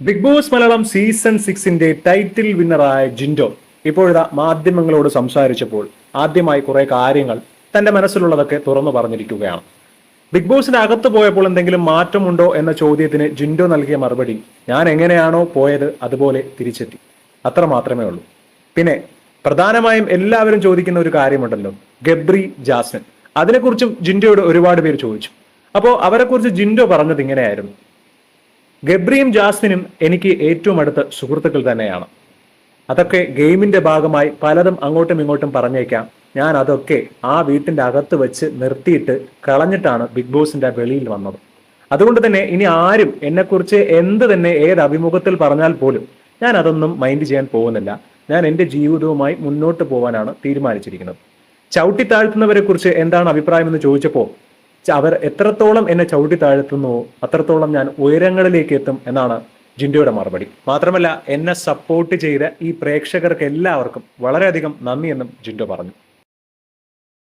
Big Boss Malayalam season സിക്സിന്റെ title വിന്നറായ ജിൻഡോ ഇപ്പോഴിതാ മാധ്യമങ്ങളോട് സംസാരിച്ചപ്പോൾ ആദ്യമായി കുറെ കാര്യങ്ങൾ തന്റെ മനസ്സിലുള്ളതൊക്കെ തുറന്നു പറഞ്ഞിരിക്കുകയാണ്. ബിഗ് ബോസിന്റെ അകത്ത് പോയപ്പോൾ എന്തെങ്കിലും മാറ്റമുണ്ടോ എന്ന ചോദ്യത്തിന് ജിൻഡോ നൽകിയ മറുപടി ഞാൻ എങ്ങനെയാണോ പോയത് അതുപോലെ തിരിച്ചെത്തി. അത്ര മാത്രമേ ഉള്ളൂ. പിന്നെ പ്രധാനമായും എല്ലാവരും ചോദിക്കുന്ന ഒരു കാര്യമുണ്ടല്ലോ ഗബ്രി ജാസ്മിൻ. അതിനെക്കുറിച്ചും ജിൻഡോയോട് ഒരുപാട് പേര് ചോദിച്ചു. അപ്പോൾ അവരെക്കുറിച്ച് ജിൻഡോ പറഞ്ഞത് ഇങ്ങനെയായിരുന്നു. ഗബ്രിയും ജാസ്മിനും എനിക്ക് ഏറ്റവും അടുത്ത സുഹൃത്തുക്കൾ തന്നെയാണ്. അതൊക്കെ ഗെയിമിന്റെ ഭാഗമായി പലതും അങ്ങോട്ടും ഇങ്ങോട്ടും പറഞ്ഞേക്കാം. ഞാൻ അതൊക്കെ ആ വീട്ടിന്റെ അകത്ത് വെച്ച് നിർത്തിയിട്ട് കളഞ്ഞിട്ടാണ് ബിഗ് ബോസിന്റെ വെളിയിൽ വന്നത്. അതുകൊണ്ട് തന്നെ ഇനി ആരും എന്നെക്കുറിച്ച് എന്ത് തന്നെ ഏത് അഭിമുഖത്തിൽ പറഞ്ഞാൽ പോലും ഞാൻ അതൊന്നും മൈൻഡ് ചെയ്യാൻ പോകുന്നില്ല. ഞാൻ എന്റെ ജീവിതവുമായി മുന്നോട്ട് പോകാനാണ് തീരുമാനിച്ചിരിക്കുന്നത്. ചവിട്ടി താഴ്ത്തുന്നവരെ കുറിച്ച് എന്താണ് അഭിപ്രായം എന്ന് ചോദിച്ചപ്പോൾ അവർ എത്രത്തോളം എന്നെ ചവിട്ടി താഴ്ത്തുന്നുവോ അത്രത്തോളം ഞാൻ ഉയരങ്ങളിലേക്ക് എത്തും എന്നാണ് ജിൻഡോയുടെ മറുപടി. മാത്രമല്ല എന്നെ സപ്പോർട്ട് ചെയ്ത ഈ പ്രേക്ഷകർക്ക് എല്ലാവർക്കും വളരെയധികം നന്ദിയെന്നും ജിൻഡോ പറഞ്ഞു.